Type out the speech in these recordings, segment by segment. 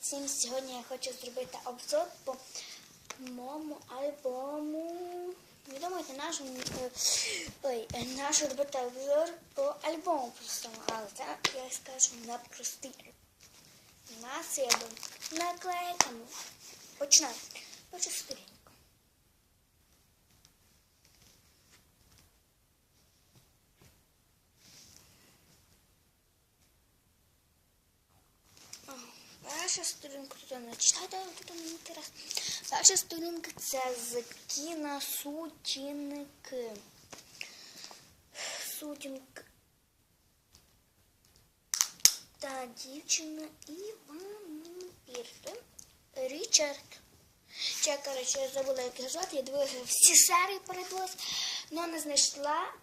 всім сьогодні я хочу зробити обзор по моєму альбому. Не думайте, нашому е, ой, нашу робити обзор по альбому простому, але це я скажу на простий. У нас є наклейками. Починаємо. Перша сторінка. Перша сторінка тут не але тут не інтересно. Перша сторінка це з кіносутінки. Сутінки. Та дівчина і вампір. Річард. Ще, коротше, я забула, як його звати. Я дивилася всі серії передивилась, але не знайшла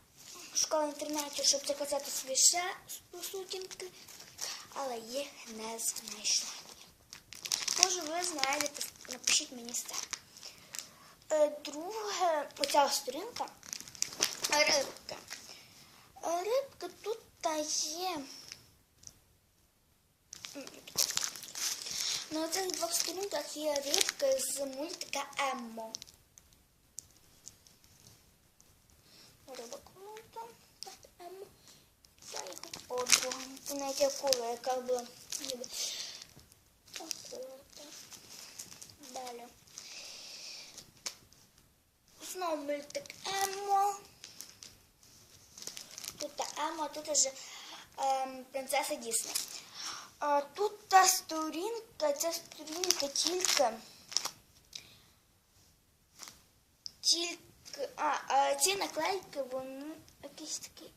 школа інтернету, щоб заказати ще сутінки, але їх не знайшла. Може, ви знайдете, напишіть мені все. Е, Друге, оця сторінка рибка. Е, Рибка тут та є. На цих двох сторінках є рибка з мультика Еммо. Риба крута, так, Еммо. Це його подруга. Це навіть акула, яка була Далі. Знову мультик Еммо. Тут Еммо, тут вже ем, принцеса Дісней. А, тут та сторінка, ця сторінка тільки. Тільки. А, а ці наклейки, вони якісь такі.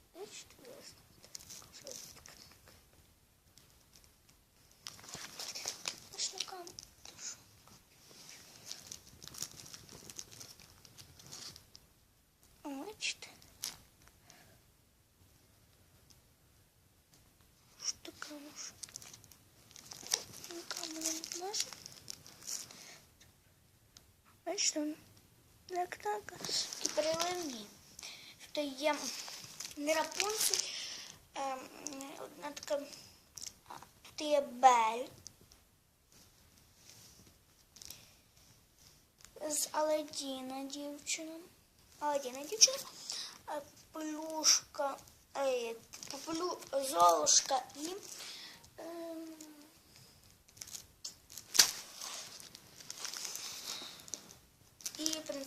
Бачите? Так, так. І переливні. Тут є не Рапунцель, ем, одна така, а, тут є Бель. З Аладдіна дівчина. Аладдіна дівчина. Е, Плюшка, е, плю, Золушка і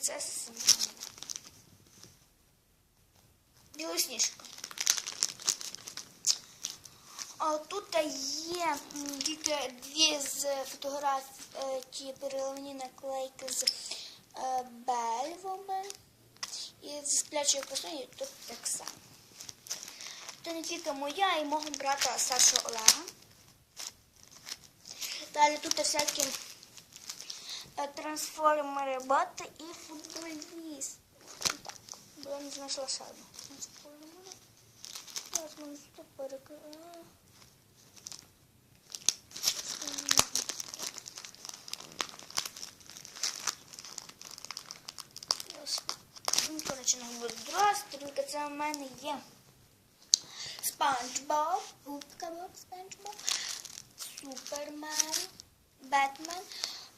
принцеса Білосніжка. Тут є тільки дві з фотографій переливні наклейки з е, Бельвоми і з сплячою красною тут так само. Це не тільки моя і мого брата Саша Олега. Далі тут всякі трансформери, боти і футболіст. Так, бо не знайшла ще одну трансформера. Зараз ми тут перекриваємо. Ну, коротше, це у мене є Спанч Боб, губка Боб, Спанч Боб, Супермен, Бетмен.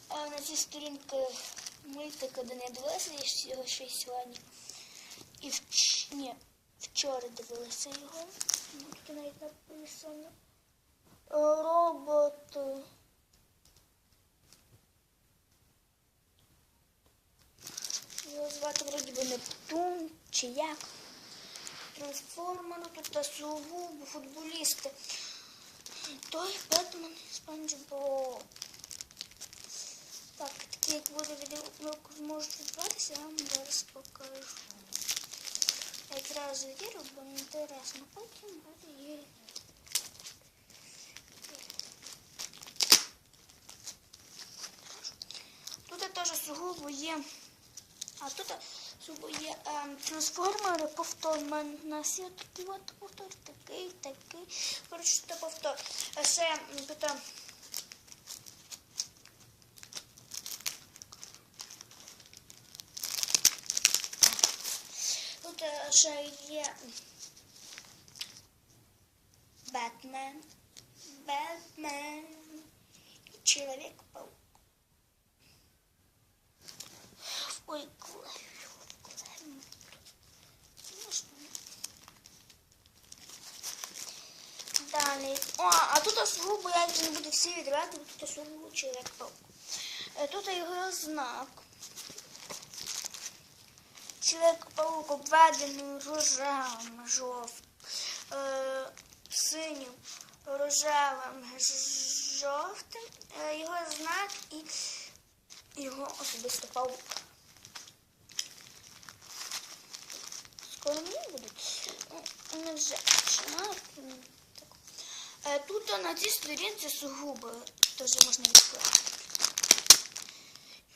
А на цій сторінці мультик один я дивилася, я його ще сьогодні. І вч... Ні, вчора дивилася його. Тут навіть написано. Робот. Його звати вроді би Нептун чи як. Трансформери, тут сугубо, футболісти. Той Бетмен, Спанч Боб. Так, як буде відео можуть відбуватися, я вам зараз покажу. Я одразу вірю, бо не інтересно. Потім буде є. Тут теж сугубо є. А тут сугубо є ем, трансформери, повтор. У нас є такий от повтор, такий, такий. Коротше, це повтор. А ще м, тут е, ще є Бетмен. Бетмен. Чоловік-паук. Ой, клей. клей. Далі. О, а тут сугубо, я не буду всі відривати, бо тут сугубо чоловік-паук. Е, Тут його знак. Чоловік-паук обведений рожевим, жовтим, е, синім, рожевим, жовтим. Е, Його знак і його особисто паук. Скоро мені будуть. Ну, Не вже починають. Ну. Е, Тут на цій сторінці сугубо теж можна відкрити.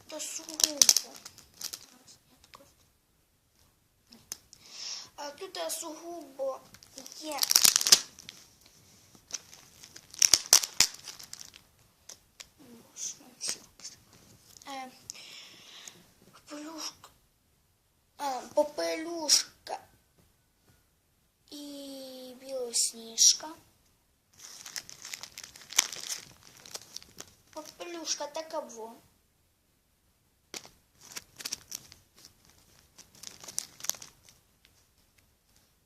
Тут сугубо. А тут е, сугубо є. Можна цю. Е, Попелюшка. Попелюшка і білосніжка. Попелюшка такова.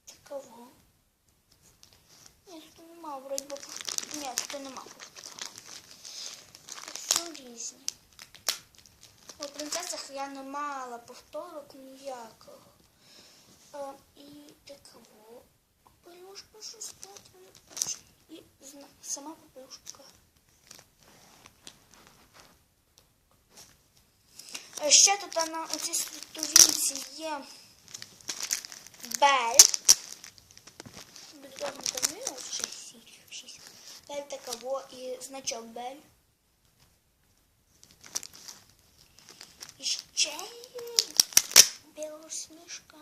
Такого. Ні, тут нема, вроді би. Ні, тут нема. Все різні. У принцесах я не мала повторок ніяких. А, і такого. Попелюшка щось тут. І сама попелюшка. Ще тут на цій сторінці є бель. Бездомно там січ, шість. Бель такого і значок бель. І ще є білосніжка.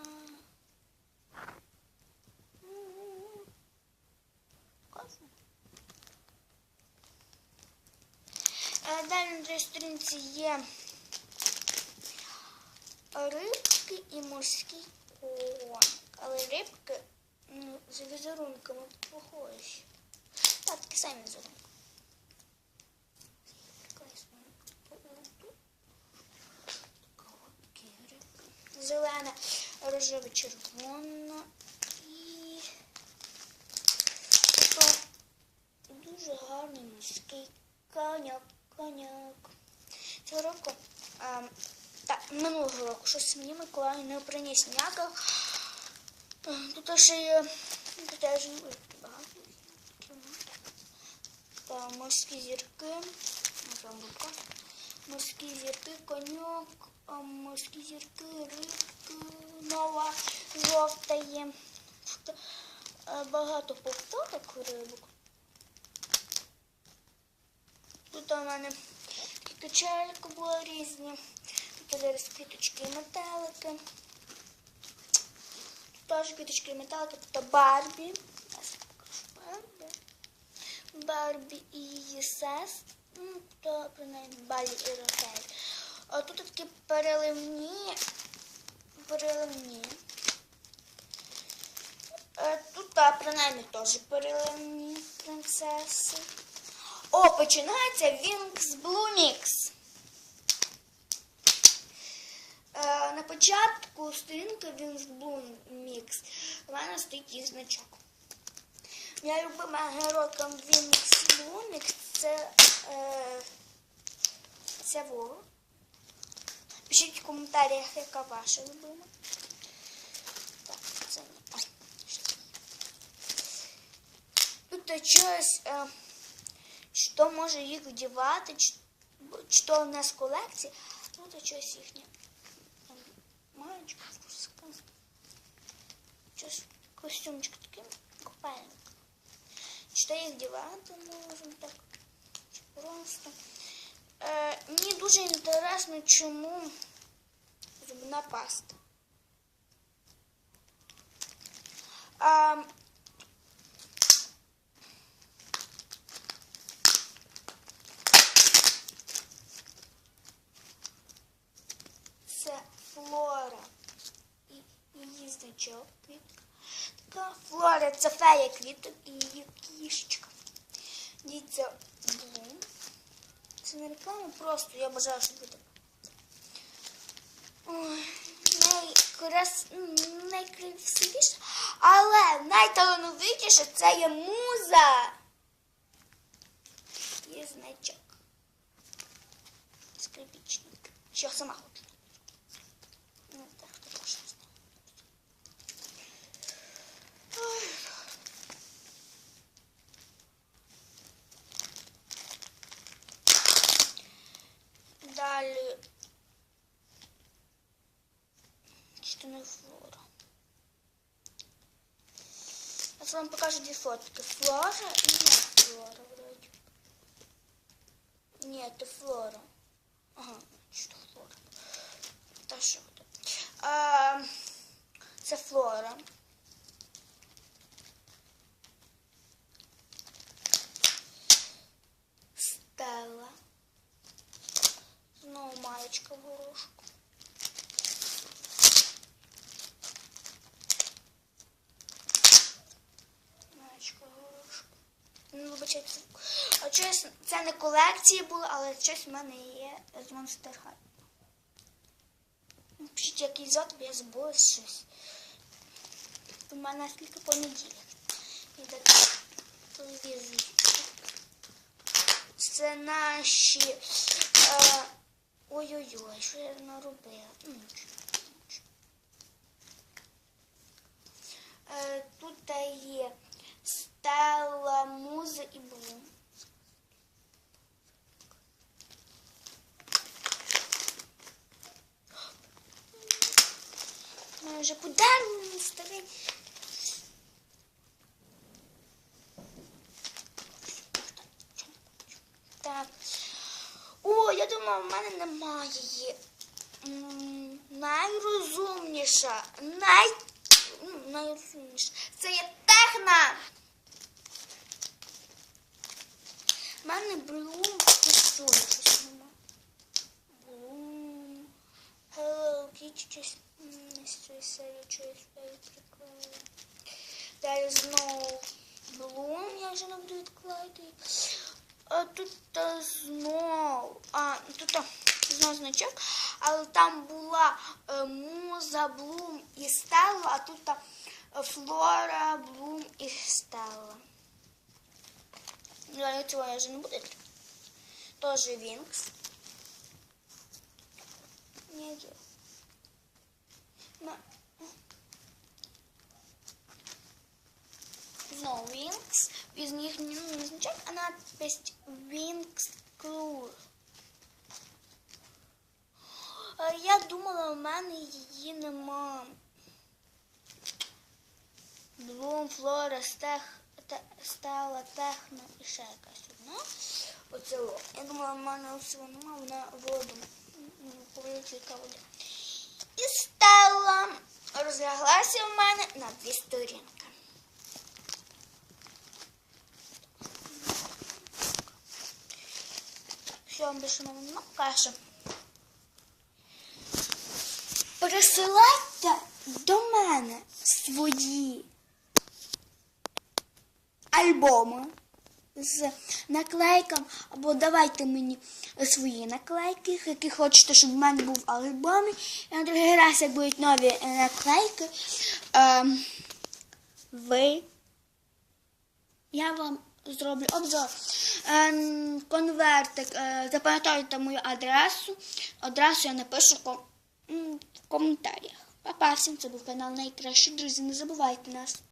М-м-м. Класно. Е, Далі на другій сторінці є рибки і морський коник. Але рибки ну, з візерунками похожі. Так, такі самі візерунки. Зелена, рожева, червона і дуже гарний морський коняк, коняк. Цього року, а, так, минулого року щось мені Миколай не приніс ніяких. Е, Тут ще є теж багато. Морські зірки. Ну. Морські зірки, коньок, морські зірки, рибки, нова, жовта є. Е, Багато повторок рибок. Тут у мене квіточельки були різні. Тут зараз квіточки і метелики. Тут теж квіточки і метелики, тут Барбі. Вам покажу Барбі. Барбі і її сестри. Ну, принаймні Балі і Рокель. А тут такі переливні. Переливні. Е, Тут, а, принаймні, теж переливні принцеси. О, починається Вінкс Блумікс. Е, на початку сторінки Bloom Mix у мене стоїть їх значок. Моя любима Wings Bloom Mix це, е, це Вова. Пишіть в коментарях, яка ваша любима. Так, це не. Ой? Тут щось, е, що може їх вдівати, що у нас в колекції. Тут щось їхнє. Маєчка, фуска. Щось костюмчик такий купальник. Що їх вдівати можемо так. Просто. Е, мені дуже інтересно, чому зубна паста. Це флора і її значок квітка. Така флора це фея квіток і її кішечка. Дивіться. Це не реклама, просто я бажаю, щоб ви так. Найкрас... найкрасивіше, але найталановитіше це є муза. Є значок. Скрипічник. Що сама хочу. Ну, не знаю. Ой. Далі. Що не флора. Я вам покажу дві фотки. Флора і не флора вроді. Ні, це флора. Ага, що флора. Та що це? А, це флора. Стелла. Знову маєчка горошку. Маєчка горошку. Ну, вибачайте. А щось, це не колекції було, але щось в мене є з Monster High. Пишіть, який зад, я забула щось. У мене скільки понеділок. І так телевізор. Це наші. Е, Ой-ой-ой, що я наробила? Нічого. Е, Тут є стела, муза і блум. Ми вже подарунок старий. Так. Думала, в мене немає її. Найрозумніша. Най... ну, Найрозумніша. Це є техна. У мене блум щось нема. Блум. Hello Kitty щось серії щось приклеїла. Далі знову блум, я вже не буду відклеїти. А тут а, знов, а тут а, знов значок, але там була е, муза, блум і стелла, а тут а, флора, блум і стелла. Ну, цього я вже не буду. Тоже Вінкс. Ні, Знову Вінкс. Із них ну, не значок, а надпись Вінкс Клур. Я думала, у мене її нема. Блум, Флора, Стех, те, Стела, Техно і ще якась одна. Оце. Я думала, в мене всього нема, вона воду. Повеличу, яка вода. І Стела розляглася в мене на дві сторінки. Що вам більше мене нема? Каша. Присилайте до мене свої альбоми з наклейками, або давайте мені свої наклейки, які хочете, щоб в мене був альбом. І на другий раз, як будуть нові наклейки, ем, ви я вам зроблю обзор. Ем, конвертик. Е, запам'ятайте мою адресу. Адресу я напишу ком- в коментарях. Па-па, всім це був канал Найкращі. Друзі, не забувайте нас.